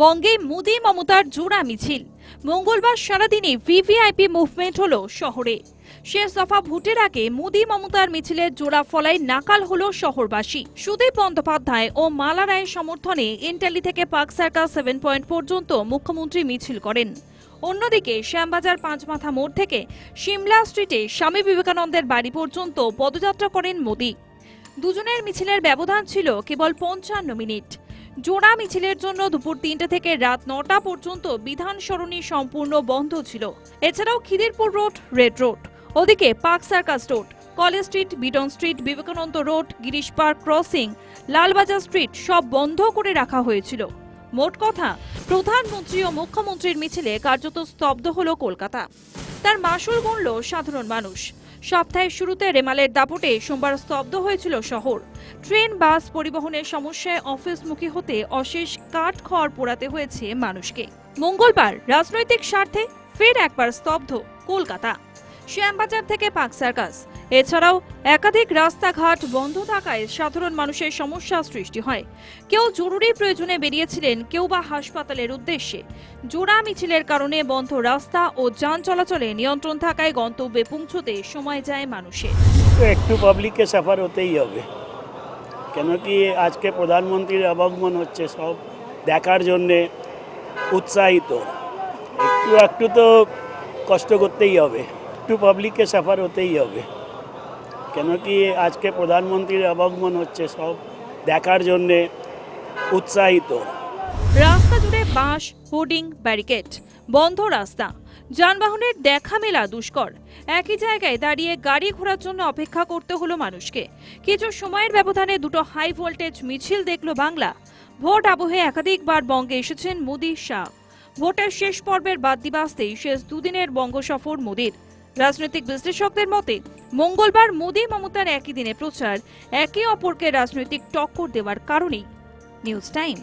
বঙ্গে মোদি মমতার জোড়া মিছিল। মঙ্গলবার সারাদিনে ভিভিআইপি মুভমেন্ট হলো শহরে। শেষ দফা ভোটের আগে মোদি মমতার মিছিলের জোড়া ফলায় নাকাল হল শহরবাসী। সুদীপ বন্দ্যোপাধ্যায় ও মালা রায়ের সমর্থনে ইন্টালি থেকে পার্ক সার্কাস সেভেন পয়েন্ট পর্যন্ত মুখ্যমন্ত্রী মিছিল করেন। অন্যদিকে শ্যামবাজার পাঁচমাথা মোড় থেকে সিমলা স্ট্রিটে স্বামী বিবেকানন্দের বাড়ি পর্যন্ত পদযাত্রা করেন মোদি। দুজনের মিছিলের ব্যবধান ছিল কেবল পঞ্চান্ন মিনিট। জোড়া মিছিলের জন্য দুপুর তিনটে থেকে রাত নটা পর্যন্ত বিধান সরণি সম্পূর্ণ বন্ধ ছিল। এছাড়াও খিদিরপুর রোড, রেড রোড, ওদিকে Park Circus Road, College Street, Bethune Street, Vivekananda Road, Girish Park crossing, Lalbazar Street সব বন্ধ করে রাখা হয়েছিল। মোট কথা, প্রধানমন্ত্রী ও মুখ্যমন্ত্রীর মিছিলে কার্যত স্তব্ধ হলো কলকাতা। তার মাসুল গুনল সাধারণ মানুষ। সপ্তাহের শুরুতে রেমালের দাপটে সোমবার স্তব্ধ হয়েছিল শহর। ট্রেন, বাস পরিবহনের সমস্যায় অফিসমুখী হতে অশেষ কাঠ খড় পোড়াতে হয়েছে মানুষকে। মঙ্গলবার রাজনৈতিক স্বার্থে ফের একবার স্তব্ধ কলকাতা। শ্যামবাজার থেকে পাক সার্কাস। এছাড়াও একাধিক রাস্তাঘাট বন্ধ থাকায় সাধারণ মানুষের সমস্যা সৃষ্টি হয়। কেউ জরুরি প্রয়োজনে বেরিয়েছিলেন, কেউ বা হাসপাতালের উদ্দেশ্যে। জোড়া মিছিলের কারণে বন্ধ রাস্তা ও যান চলাচলে নিয়ন্ত্রণ থাকায় গন্তব্যে পৌঁছতে সময় যায় মানুষের। একটু পাবলিককে সাফার হতেই হবে। কেন কি আজকে প্রধানমন্ত্রীর আগমন হচ্ছে, সব দেখার জন্যে উৎসাহিত। একটু একটু তো কষ্ট করতেই হবে, একটু পাবলিককে সাফার হতেই হবে। কেন কি আজকে প্রধানমন্ত্রীর আগমন হচ্ছে, সব দেখার জন্যে উৎসাহিত। রাস্তা জুড়ে বাঁশ, হোর্ডিং, ব্যারিকেড, বন্ধ রাস্তা। যানবাহনের দেখা মেলা দুষ্কর। একই জায়গায় দাঁড়িয়ে গাড়ি ঘোরার জন্য অপেক্ষা করতে হলো মানুষকে। কিছু সময়ের ব্যবধানে দুটো হাই ভোল্টেজ মিছিল দেখল বাংলা। ভোট আবহে একাধিকবার বঙ্গে এসেছেন মোদী শাহ। ভোটের শেষ পর্বের বাদ দিবাস্তেই শেষ দুদিনের বঙ্গ সফর মোদির। রাজনৈতিক বিশ্লেষকদের মতে, মঙ্গলবার মোদী মমতার একই দিনে প্রচার একে অপরকে রাজনৈতিক টক্কর দেওয়ার কারণেই। News time.